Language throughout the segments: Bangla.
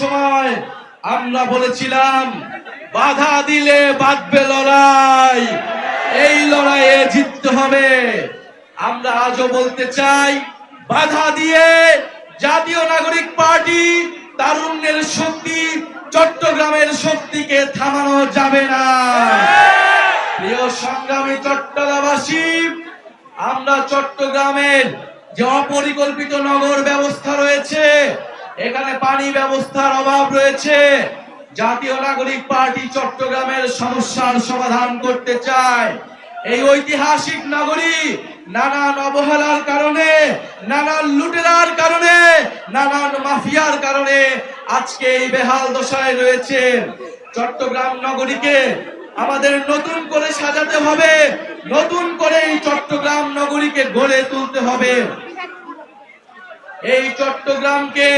সময় আমরা বলেছিলাম, বাধা দিলে বাঁধবে লড়াই। এই লড়াইয়ে জিততে হবে। আমরা আজও বলতে চাই, বাধা দিয়ে জাতীয় নাগরিক পার্টি তারুণ্যের শক্তি, চট্টগ্রামের শক্তিকে থামানো যাবে না। প্রিয় সংগ্রামী চট্টগ্রামবাসী, আমরা চট্টগ্রামের যে অপরিকল্পিত নগর ব্যবস্থা রয়েছে এখানে পানি ব্যবস্থার অভাব রয়েছে। জাতীয় নাগরিক পার্টি চট্টগ্রামের সমস্যার সমাধান করতে চায়। এই ঐতিহাসিক নগরী নানান অবহেলার কারণে, নানান লুটেরার কারণে, নানান মাফিয়ার কারণে আজকে এই বেহাল দশায় রয়েছে চট্টগ্রাম নগরীকে আমাদের নতুন করে সাজাতে হবে, নতুন করে এই চট্টগ্রাম নগরীকে গড়ে তুলতে হবে। এই চট্টগ্রামকে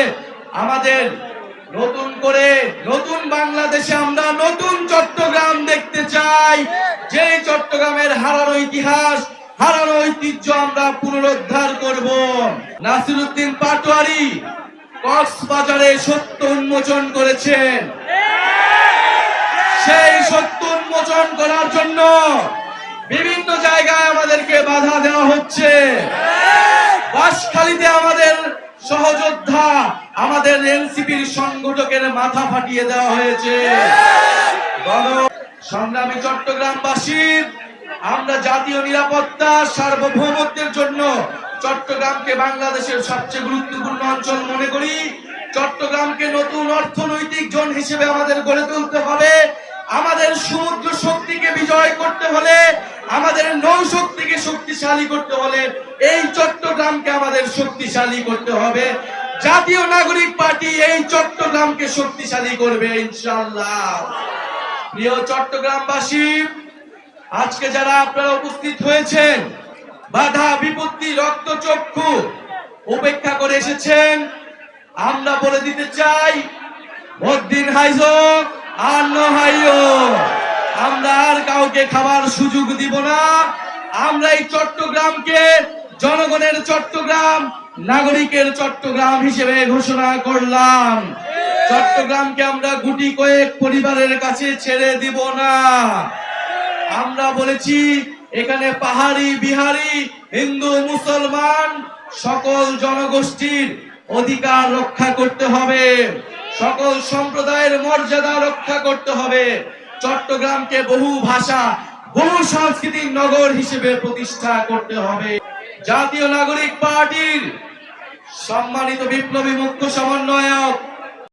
আমাদের নতুন করে নতুন বাংলাদেশে আমরা নতুন চট্টগ্রাম দেখতে চাই। যে চট্টগ্রামের হারানো ইতিহাস, হারানো ঐতিহ্য আমরা পুনরুদ্ধার করব। নাসিরুদ্দিন পাটোয়ারি কক্সবাজারে সত্য উন্মোচন করেছেন। সেই সত্য উন্মোচন করার জন্য বিভিন্ন জায়গায় আমাদেরকে বাধা দেওয়া হচ্ছে। বাসখালীতে আমাদের সহযোদ্ধা আমাদের এনসিপির সংগঠকের মাথা ফাটিয়ে দেওয়া হয়েছে। সংগ্রামী চট্টগ্রামবাসী, আমরা জাতীয় নিরাপত্তা, সার্বভৌমত্বের জন্য চট্টগ্রামকে বাংলাদেশের সবচেয়ে গুরুত্বপূর্ণ অঞ্চল মনে করি। চট্টগ্রামকে নতুন অর্থনৈতিক জোন হিসেবে আমাদের গড়ে তুলতে হবে। আমাদের সমুদ্র শক্তিকে বিজয় করতে হলে, আমাদের নৌ শক্তিকে শক্তিশালী করতে হলে এই চট্টগ্রামকে আমাদের শক্তিশালী করতে হবে। জাতীয় নাগরিক পার্টি এই চট্টগ্রামকে শক্তিশালী করবে ইনশাল্লাহ প্রিয় চট্টগ্রামবাসী, আজকে যারা আপনারা উপস্থিত হয়েছেন, বাধা, বিপত্তি, রক্তচক্ষু উপেক্ষা করে এসেছেন, আমরা বলে দিতে চাই ভোটদিন হাইজো আর ন হাইও। আমরা আর কাউকে খাবার সুযোগ দিব না। আমরা এই চট্টগ্রামকে, জনগণের চট্টগ্রাম নাগরিকের চট্টগ্রাম হিসেবে ঘোষণা করলাম। চট্টগ্রামকে আমরা গুটি কয়েক পরিবারের কাছে ছেড়ে দিব না। আমরা বলেছি, এখানে পাহাড়ি, বিহারি, হিন্দু, মুসলমান সকল জনগোষ্ঠীর অধিকার রক্ষা করতে হবে। সকল সম্প্রদায়ের মর্যাদা রক্ষা করতে হবে। চট্টগ্রামকে বহু ভাষা, বহু সাংস্কৃতিক নগর হিসেবে প্রতিষ্ঠা করতে হবে। জাতীয় নাগরিক পার্টির সম্মানিত বিপ্লবী মুখ্য সমন্বয়ক